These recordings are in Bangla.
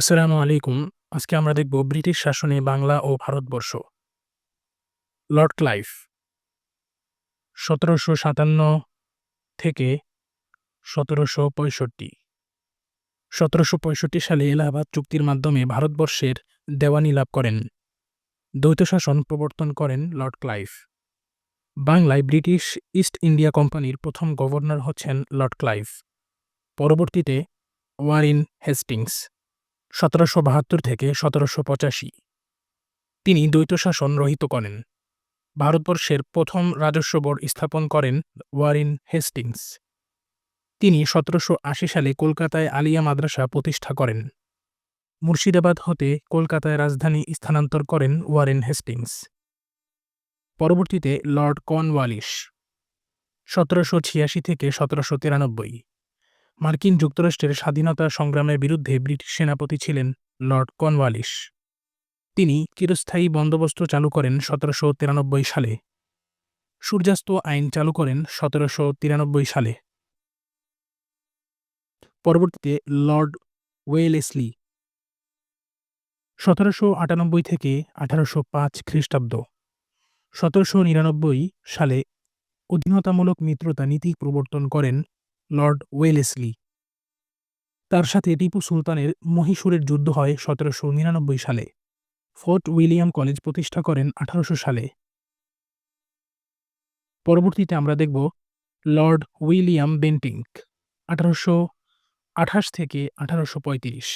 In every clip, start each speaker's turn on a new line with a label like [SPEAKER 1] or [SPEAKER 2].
[SPEAKER 1] আসসালামু আলাইকুম। আজকে আমরা দেখব ব্রিটিশ শাসনে বাংলা ও ভারতবর্ষ। লর্ড ক্লাইভ ১৭৫৭ থেকে ১৭৬৫ ১৭৬৫ সালে এলাহাবাদ চুক্তির মাধ্যমে ভারতবর্ষের দেওয়ানি লাভ করেন। দ্বৈত শাসন প্রবর্তন করেন লর্ড ক্লাইভ। বাংলায় ব্রিটিশ ইস্ট ইন্ডিয়া কোম্পানির প্রথম গভর্নর হচ্ছেন লর্ড ক্লাইভ। পরবর্তীতে ওয়ারিন হেস্টিংস সতেরোশো বাহাত্তর থেকে সতেরোশো পঁচাশি। তিনি দ্বৈত শাসন রহিত করেন। ভারতবর্ষের প্রথম রাজস্ব বোর্ড স্থাপন করেন ওয়ারিন হেস্টিংস। তিনি সতেরোশো আশি সালে কলকাতায় আলিয়া মাদ্রাসা প্রতিষ্ঠা করেন। মুর্শিদাবাদ হতে কলকাতায় রাজধানী স্থানান্তর করেন ওয়ারেন হেস্টিংস। পরবর্তীতে লর্ড কর্নওয়ালিস সতেরোশো ছিয়াশি থেকে সতেরোশো তিরানব্বই। মার্কিন যুক্তরাষ্ট্রের স্বাধীনতা সংগ্রামের বিরুদ্ধে ব্রিটিশ সেনাপতি ছিলেন লর্ড কর্নওয়ালিস তিনি চিরস্থায়ী বন্দোবস্ত চালু করেন সতেরোশো তিরানব্বই সালে। সূর্যাস্ত আইন চালু করেন সতেরোশো তিরানব্বই সালে। পরবর্তীতে লর্ড ওয়েলেসলি সতেরোশো আটানব্বই থেকে আঠারোশো পাঁচ খ্রিস্টাব্দ। সতেরোশো নিরানব্বই সালে অধীনতামূলক মিত্রতা নীতি প্রবর্তন করেন লর্ড ওয়েলেসলি। তার সাথে টিপু সুলতানের মহীশূরের যুদ্ধ হয় সতেরোশো নিরানব্বই সালে। ফোর্ট উইলিয়াম কলেজ প্রতিষ্ঠা করেন আঠারোশো সালে। পরবর্তীতে আমরা দেখব লর্ড উইলিয়াম বেন্টিংক আঠারোশো আঠাশ থেকে আঠারোশো পঁয়ত্রিশ।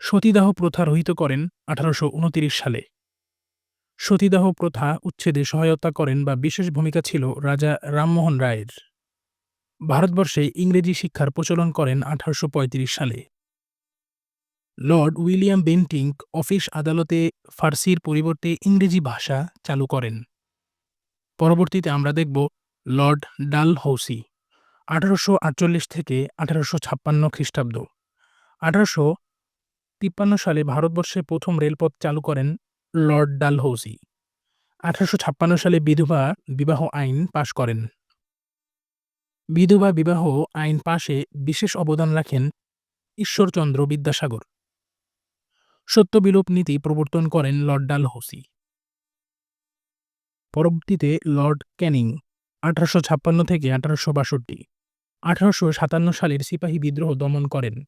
[SPEAKER 1] সতীদাহ প্রথা রহিত করেন আঠারোশো উনতিরিশ সালে। সতীদাহ প্রথা উচ্ছেদে সহায়তা করেন বা বিশেষ ভূমিকা ছিল রাজা রামমোহন রায়ের। ভারতবর্ষে ইংরেজি শিক্ষার প্রচলন করেন আঠারোশো পঁয়ত্রিশ সালে। লর্ড উইলিয়াম বেন্টিংক অফিস আদালতে ফার্সির পরিবর্তে ইংরেজি ভাষা চালু করেন। পরবর্তীতে আমরা দেখব লর্ড ডালহৌসি, আঠারোশো আটচল্লিশ থেকে আঠারোশো ছাপ্পান্ন খ্রিস্টাব্দ। আঠারোশো তিপ্পান্ন সালে ভারতবর্ষে প্রথম রেলপথ চালু করেন লর্ড ডালহৌসি। আঠারোশো ছাপ্পান্ন সালে বিধবা বিবাহ আইন পাশ করেন। বিধবা বিবাহ আইন পাশে বিশেষ অবদান রাখেন ঈশ্বরচন্দ্র বিদ্যাসাগর। সত্যবিলোপ নীতি প্রবর্তন করেন লর্ড ডালহৌসি। পরবর্তীতে লর্ড ক্যানিং, আঠারোশো ছাপ্পান্ন থেকে আঠারোশো বাষট্টি, আঠারোশো সাতান্ন সালের সিপাহী বিদ্রোহ দমন করেন।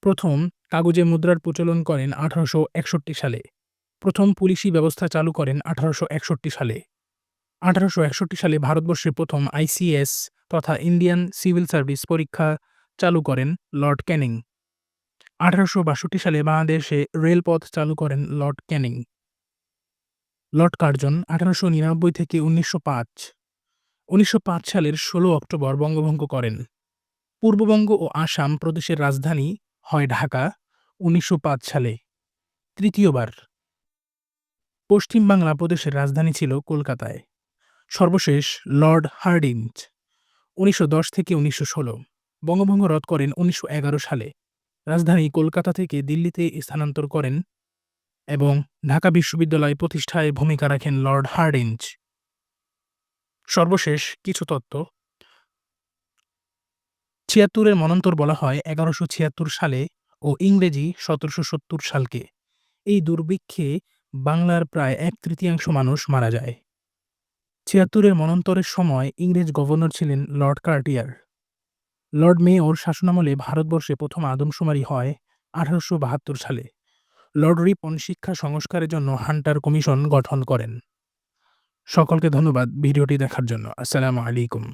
[SPEAKER 1] প্রথম কাগজে মুদ্রার প্রচলন করেন আঠারোশো একষট্টি সালে, প্রথম পুলিশি ব্যবস্থা চালু করেন আঠারোশো একষট্টি সালে। আঠারোশো একষট্টি সালে ভারতবর্ষের প্রথম আইসিএস তথা ইন্ডিয়ান সিভিল সার্ভিস পরীক্ষা চালু করেন লর্ড ক্যানিং। আঠারোশো বাষট্টি সালে বাংলাদেশে রেলপথ চালু করেন লর্ড ক্যানিং। লর্ড কার্জন আঠারোশো নিরানব্বই থেকে উনিশশো পাঁচ। উনিশশো পাঁচ সালের ষোলো অক্টোবর বঙ্গভঙ্গ করেন। পূর্ববঙ্গ ও আসাম প্রদেশের রাজধানী হয় ঢাকা উনিশশো পাঁচ সালে। তৃতীয়বার। পশ্চিম বাংলা প্রদেশের রাজধানী ছিল কলকাতায়। সর্বশেষ লর্ড হার্ডিঞ্জ। উনিশশো দশ থেকে উনিশশো ষোলো। বঙ্গভঙ্গ রদ করেন উনিশশো এগারো সালে। রাজধানী কলকাতা থেকে দিল্লিতে স্থানান্তর করেন এবং ঢাকা বিশ্ববিদ্যালয় প্রতিষ্ঠায় ভূমিকা রাখেন লর্ড হার্ডিঞ্জ। সর্বশেষ কিছু তত্ত্ব। ছিয়াত্তরের মনন্তর বলা হয় এগারোশো ছিয়াত্তর সালে ও ইংরেজি সতেরোশো সত্তর সালকে। এই দুর্ভিক্ষে বাংলার প্রায় এক তৃতীয়াংশ মানুষ মারা যায়। ছিয়াত্তরের মনন্তরের সময় ইংরেজ গভর্নর ছিলেন লর্ড কার্টিয়ার। লর্ড মে মেয়র শাসনামলে ভারতবর্ষে প্রথম আদমশুমারি হয় আঠারোশো বাহাত্তর সালে। লর্ড রিপন শিক্ষা সংস্কারের জন্য হান্টার কমিশন গঠন করেন। সকলকে ধন্যবাদ ভিডিওটি দেখার জন্য। আসসালামু আলাইকুম।